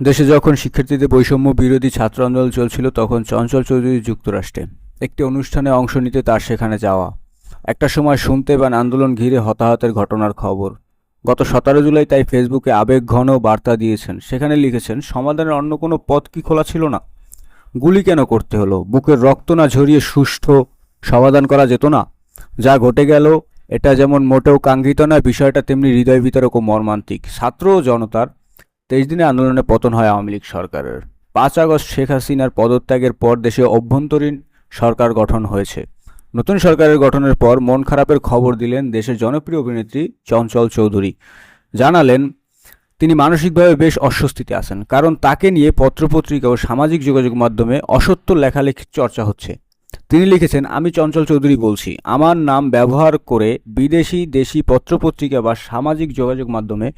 দেশে যখন শিক্ষার্থীদের বৈষম্য বিরোধী ছাত্র আন্দোলন চলছিল, তখন চঞ্চল চৌধুরী যুক্তরাষ্ট্রে একটি অনুষ্ঠানে অংশ নিতে তার সেখানে যাওয়া। একটা সময় শুনতে পান আন্দোলন ঘিরে হতাহতের ঘটনার খবর। গত সতেরো জুলাই তাই ফেসবুকে আবেগঘন বার্তা দিয়েছেন। সেখানে লিখেছেন, সমাধানের অন্য কোনো পথ কি খোলা ছিল না? গুলি কেন করতে হলো? বুকের রক্ত না ঝরিয়ে সুষ্ঠু সমাধান করা যেত না? যা ঘটে গেল, এটা যেমন মোটেও কাঙ্ক্ষিত না বিষয়টা তেমনি হৃদয় বিতরক ও মর্মান্তিক। ছাত্র ও জনতার তেইশ দিনে আন্দোলনে পতন হয় আওয়ামী লীগ সরকারের। পাঁচ আগস্ট শেখ হাসিনার পদত্যাগের পর দেশে অভ্যন্তরীণ সরকার গঠন হয়েছে। নতুন সরকারের গঠনের পর মন খারাপের খবর দিলেন দেশের জনপ্রিয় অভিনেত্রী চঞ্চল চৌধুরী। জানালেন, তিনি মানসিকভাবে বেশ অস্বস্তিতে আছেন, কারণ তাকে নিয়ে পত্রপত্রিকা ও সামাজিক যোগাযোগ মাধ্যমে অসত্য লেখালেখির চর্চা হচ্ছে। তিনি লিখেছেন, আমি চঞ্চল চৌধুরী বলছি, আমার নাম ব্যবহার করে বিদেশি দেশি পত্রপত্রিকা বা সামাজিক যোগাযোগ মাধ্যমে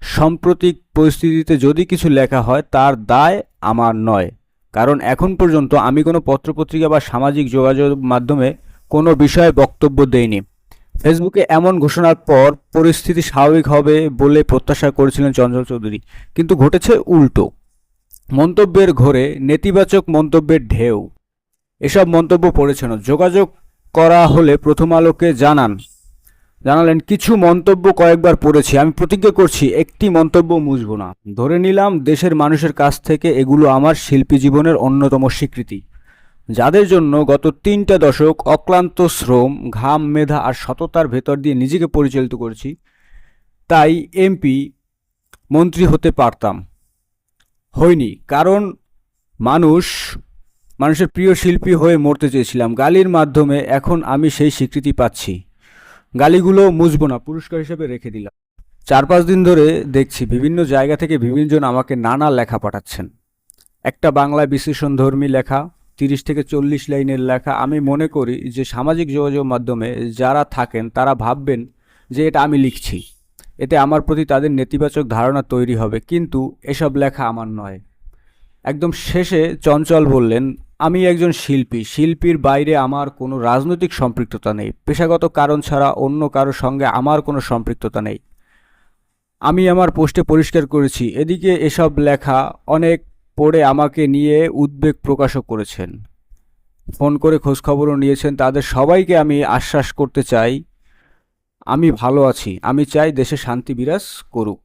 সাম্প্রতিক পরিস্থিতিতে যদি কিছু লেখা হয়, তার দায় আমার নয়। কারণ এখন পর্যন্ত আমি কোনো পত্রপত্রিকা বা সামাজিক যোগাযোগ মাধ্যমে কোনো বিষয়ে বক্তব্য দেইনি। ফেসবুকে এমন ঘোষণার পর পরিস্থিতি স্বাভাবিক হবে বলে প্রত্যাশা করেছিলেন চঞ্চল চৌধুরী। কিন্তু ঘটেছে উল্টো। মন্তব্যের ঘোরে নেতিবাচক মন্তব্যের ঢেউ। এসব মন্তব্য পড়েছেন যোগাযোগ করা হলে প্রথম আলোকে জানান জানালেন, কিছু মন্তব্য কয়েকবার পড়েছি। আমি প্রতিজ্ঞা করছি, একটি মন্তব্য মুছব না। ধরে নিলাম, দেশের মানুষের কাছ থেকে এগুলো আমার শিল্পী জীবনের অন্যতম স্বীকৃতি। যাদের জন্য গত তিনটা দশক অক্লান্ত শ্রম, ঘাম, মেধা আর সততার ভেতর দিয়ে নিজেকে পরিচালিত করেছি, তাই এমপি, মন্ত্রী হতে পারতাম। হয়নি, কারণ মানুষ, মানুষের প্রিয় শিল্পী হয়ে মরতে চেয়েছিলাম। গালির মাধ্যমে এখন আমি সেই স্বীকৃতি পাচ্ছি। গালিগুলো মুছবো না, পুরস্কার হিসেবে রেখে দিলাম। চার পাঁচ দিন ধরে দেখছি বিভিন্ন জায়গা থেকে বিভিন্নজন আমাকে নানা লেখা পাঠাচ্ছেন। একটা বাংলায় বিশ্লেষণধর্মী লেখা, তিরিশ থেকে চল্লিশ লাইনের লেখা। আমি মনে করি যে সামাজিক যোগাযোগ মাধ্যমে যারা থাকেন, তারা ভাববেন যে এটা আমি লিখছি। এতে আমার প্রতি তাদের নেতিবাচক ধারণা তৈরি হবে। কিন্তু এসব লেখা আমার নয়। একদম শেষে চঞ্চল বললেন, আমি একজন শিল্পী, শিল্পীর বাইরে আমার কোনো রাজনৈতিক সম্পৃক্ততা নেই। পেশাগত কারণ ছাড়া অন্য কারোর সঙ্গে আমার কোনো সম্পৃক্ততা নেই। আমি আমার পোস্টে পরিষ্কার করেছি, এদিকে এসব লেখা অনেক পড়ে আমাকে নিয়ে উদ্বেগ প্রকাশও করেছেন। ফোন করে খোঁজখবরও নিয়েছেন, তাদের সবাইকে আমি আশ্বাস করতে চাই, আমি ভালো আছি, আমি চাই দেশে শান্তি বিরাজ করুক।